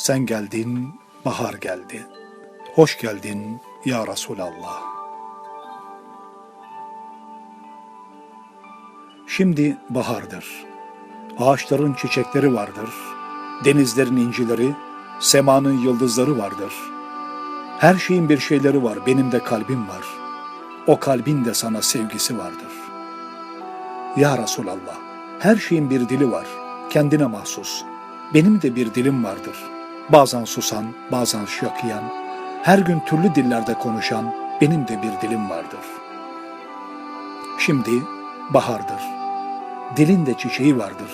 Sen geldin, bahar geldi. Hoş geldin ya Resulallah. Şimdi bahardır. Ağaçların çiçekleri vardır. Denizlerin incileri, semanın yıldızları vardır. Her şeyin bir şeyleri var, benim de kalbim var. O kalbin de sana sevgisi vardır. Ya Resulallah, her şeyin bir dili var, kendine mahsus. Benim de bir dilim vardır. Bazen susan, bazen şakıyan, her gün türlü dillerde konuşan benim de bir dilim vardır. Şimdi bahardır. Dilin de çiçeği vardır.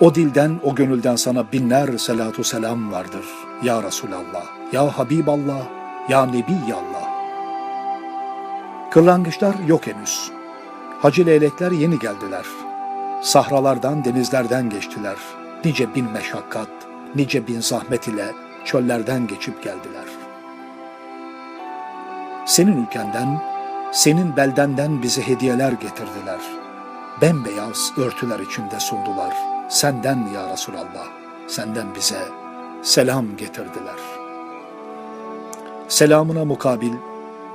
O dilden, o gönülden sana binler selatu selam vardır. Ya Resulallah, Ya Habiballah, Ya Nebiyallah. Kırlangıçlar yok henüz. Hacı leylekler yeni geldiler. Sahralardan, denizlerden geçtiler. Nice bin meşakkat, nice bin zahmet ile çöllerden geçip geldiler. Senin ülkenden, senin beldenden bize hediyeler getirdiler. Bembeyaz örtüler içinde sundular. Senden ya Resulallah, senden bize selam getirdiler. Selamına mukabil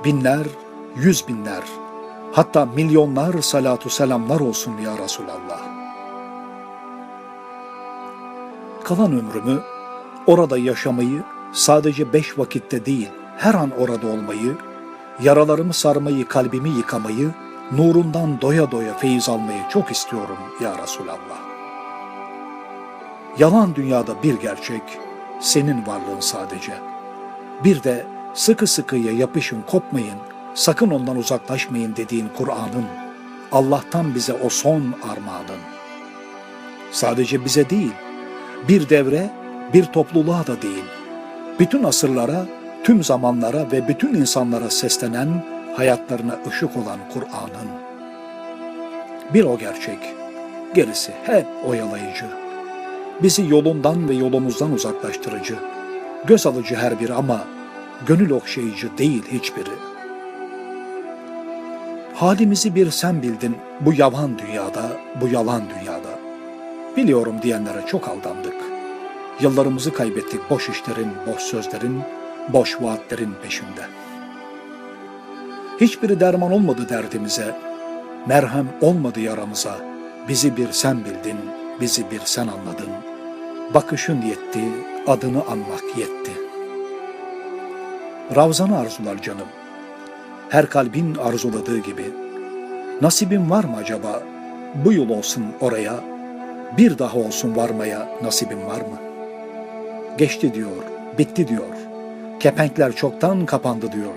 binler, yüz binler, hatta milyonlar salatu selamlar olsun ya Resulallah. Kalan ömrümü orada yaşamayı, sadece beş vakitte değil, her an orada olmayı, yaralarımı sarmayı, kalbimi yıkamayı, nurundan doya doya feyiz almayı çok istiyorum ya Resulallah. Yalan dünyada bir gerçek, senin varlığın sadece. Bir de sıkı sıkıya yapışın, kopmayın, sakın ondan uzaklaşmayın dediğin Kur'an'ın, Allah'tan bize o son armağanın. Sadece bize değil, bir devre, bir topluluğa da değil, bütün asırlara, tüm zamanlara ve bütün insanlara seslenen, hayatlarına ışık olan Kur'an'ın. Bir o gerçek, gerisi hep oyalayıcı. Bizi yolundan ve yolumuzdan uzaklaştırıcı, göz alıcı her biri ama gönül okşayıcı değil hiçbiri. Halimizi bir sen bildin bu yalan dünyada, bu yalan dünyada. Biliyorum diyenlere çok aldandık. Yıllarımızı kaybettik boş işlerin, boş sözlerin, boş vaatlerin peşinde. Hiçbiri derman olmadı derdimize, merhem olmadı yaramıza. Bizi bir sen bildin, bizi bir sen anladın. Bakışın yetti, adını anmak yetti. Ravzanı arzular canım. Her kalbin arzuladığı gibi. Nasibim var mı acaba? Bu yıl olsun oraya, bir daha olsun varmaya nasibim var mı? Geçti diyor, bitti diyor. Kepenkler çoktan kapandı diyor.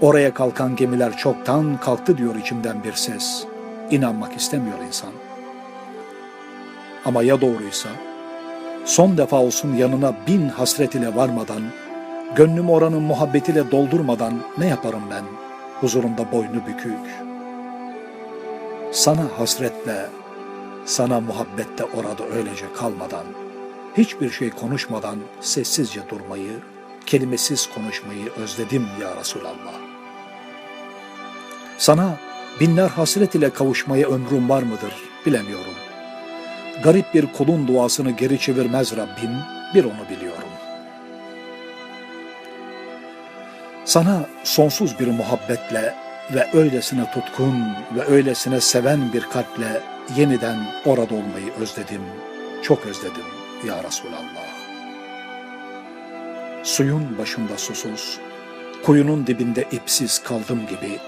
Oraya kalkan gemiler çoktan kalktı diyor içimden bir ses. İnanmak istemiyor insan. Ama ya doğruysa? Son defa olsun yanına bin hasret ile varmadan, gönlüm oranın muhabbetiyle doldurmadan ne yaparım ben? Huzurunda boynu bükük. Sana hasretle, sana muhabbette orada öylece kalmadan, hiçbir şey konuşmadan sessizce durmayı, kelimesiz konuşmayı özledim ya Resulallah. Sana binler hasret ile kavuşmaya ömrüm var mıdır bilemiyorum. Garip bir kulun duasını geri çevirmez Rabbim, bir onu biliyorum. Sana sonsuz bir muhabbetle ve öylesine tutkun ve öylesine seven bir kalple yeniden orada olmayı özledim, çok özledim ya Resulallah. Suyun başında susuz, kuyunun dibinde ipsiz kaldım gibi,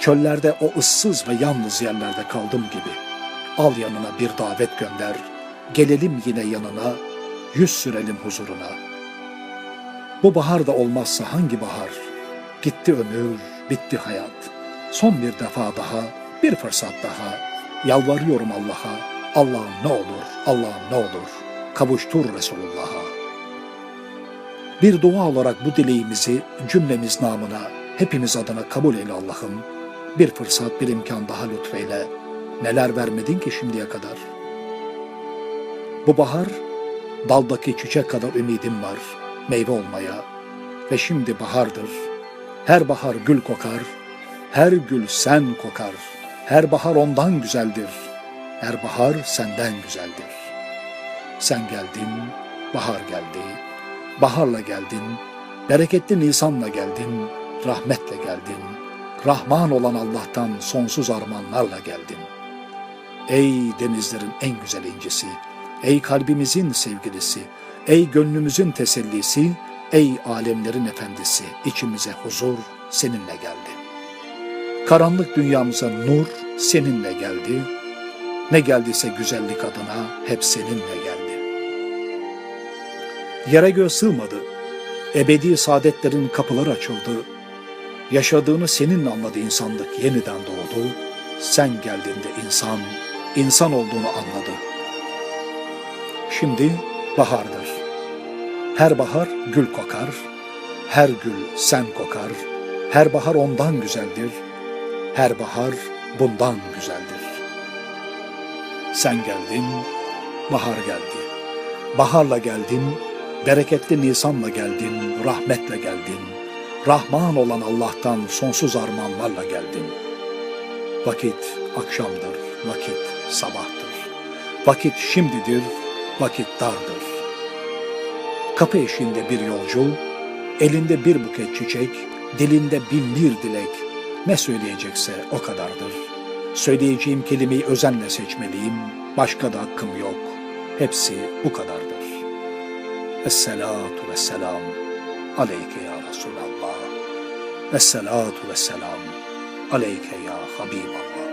çöllerde o ıssız ve yalnız yerlerde kaldım gibi. Al yanına bir davet gönder, gelelim yine yanına, yüz sürelim huzuruna. Bu bahar da olmazsa hangi bahar? Gitti ömür, bitti hayat. Son bir defa daha, bir fırsat daha. Yalvarıyorum Allah'a, Allah'ım ne olur, Allah'ım ne olur, kavuştur Resulullah'a. Bir dua olarak bu dileğimizi cümlemiz namına, hepimiz adına kabul eyle Allah'ım. Bir fırsat, bir imkan daha lütfeyle. Neler vermedin ki şimdiye kadar? Bu bahar, daldaki çiçek kadar ümidim var, meyve olmaya. Ve şimdi bahardır. Her bahar gül kokar, her gül sen kokar. Her bahar ondan güzeldir. Her bahar senden güzeldir. Sen geldin, bahar geldi, Baharla geldin, bereketli Nisan'la geldin, rahmetle geldin. Rahman olan Allah'tan sonsuz armağanlarla geldin. Ey denizlerin en güzel incisi, ey kalbimizin sevgilisi, ey gönlümüzün tesellisi, ey alemlerin efendisi, içimize huzur seninle geldi. Karanlık dünyamıza nur seninle geldi. Ne geldiyse güzellik adına hep seninle geldi. Yere göğe sığmadı. Ebedi saadetlerin kapıları açıldı. Yaşadığını seninle anladı insanlık yeniden doğdu. Sen geldiğinde insan, insan olduğunu anladı. Şimdi bahardır. Her bahar gül kokar, her gül sen kokar, her bahar ondan güzeldir, her bahar bundan güzeldir. Sen geldin, bahar geldi. Baharla geldin, bereketli Nisan'la geldin, rahmetle geldin. Rahman olan Allah'tan sonsuz armağanlarla geldin. Vakit akşamdır, vakit sabahtır. Vakit şimdidir, vakit dardır. Kapı eşiğinde bir yolcu, elinde bir buket çiçek, dilinde bin bir dilek. Ne söyleyecekse o kadardır. Söyleyeceğim kelimeyi özenle seçmeliyim, başka da hakkım yok. Hepsi bu kadardır. Esselatu vesselam aleyke ya Resulallah. Esselatu vesselam aleyke ya Habiballah.